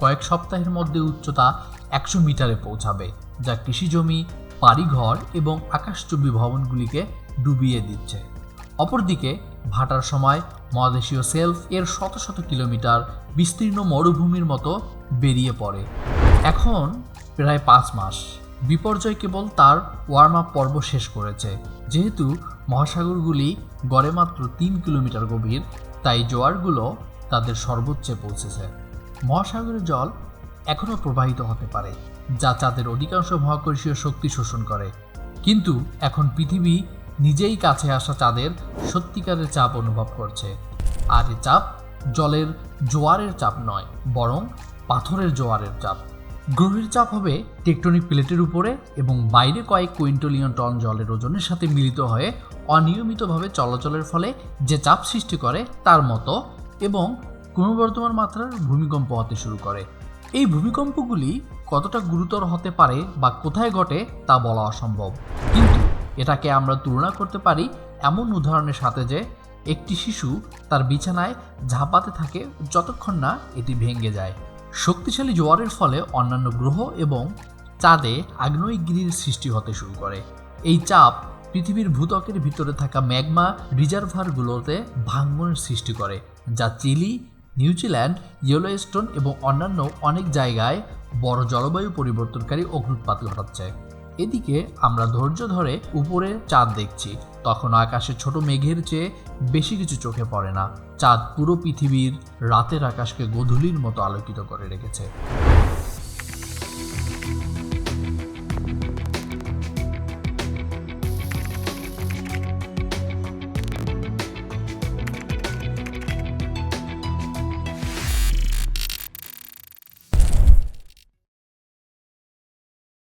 কয়েক সপ্তাহের মধ্যে উচ্চতা একশো মিটারে পৌঁছাবে, যা কৃষিজমি, বাড়িঘর এবং আকাশচুম্বী ভবনগুলিকে ডুবিয়ে দিচ্ছে। অপরদিকে, ভাটার সময় মহাদেশীয় সেলফ এর শত শত কিলোমিটার বিস্তীর্ণ মরুভূমির মতো বেরিয়ে পড়ে। এখন প্রায় পাঁচ মাস। বিপর্যয় কেবল তার ওয়ার্ম আপ পর্ব শেষ করেছে। যেহেতু মহাসাগরগুলি গড়ে মাত্র তিন কিলোমিটার গভীর, তাই জোয়ারগুলো তাদের সর্বোচ্চে পৌঁছেছে। মহাসাগরের জল এখনও প্রবাহিত হতে পারে, যা চাঁদের অধিকাংশ মহাকর্ষীয় শক্তি শোষণ করে। কিন্তু এখন পৃথিবী নিজেই কাছে আসা চাঁদের সত্যিকারের চাপ অনুভব করছে। আর এ চাপ জলের জোয়ারের চাপ নয়, বরং পাথরের জোয়ারের চাপ। গ্রহের চাপ হবে টেকটনিক প্লেটের উপরে এবং বাইরে কয়েক কুইন্টলিয়ন টন জলের ওজনের সাথে মিলিত হয়ে অনিয়মিতভাবে চলাচলের ফলে যে চাপ সৃষ্টি করে তার মতো এবং ক্রমবর্ধমান মাত্রার ভূমিকম্প হতে শুরু করে। এই ভূমিকম্পগুলি কতটা গুরুতর হতে পারে বা কোথায় ঘটে তা বলা অসম্ভব। কিন্তু এটাকে আমরা তুলনা করতে পারি এমন উদাহরণের সাথে যে একটি শিশু তার বিছানায় ঝাঁপাতে থাকে যতক্ষণ না এটি ভেঙে যায়। শক্তিশালী জোয়ারের ফলে অন্যান্য গ্রহ এবং চাঁদে আগ্নেয়গিরির সৃষ্টি হতে শুরু করে। এই চাপ পৃথিবীর ভূত্বকের ভিতরে থাকা ম্যাগমা রিজার্ভারগুলোতে ভাঙ্গনের সৃষ্টি করে, যা চিলি নিউজিল্যান্ড, ইয়েলোস্টোন এবং অন্যান্য অনেক জায়গায় বড় জলবায়ু পরিবর্তনকারী অগ্নুৎপাত ঘটাচ্ছে। এদিকে আমরা ধৈর্য ধরে উপরে চাঁদ দেখছি। তখন আকাশে ছোট মেঘের চেয়ে বেশি কিছু চোখে পড়ে না। চাঁদ পুরো পৃথিবীর রাতের আকাশকে গধূলির মতো আলোকিত করে রেখেছে।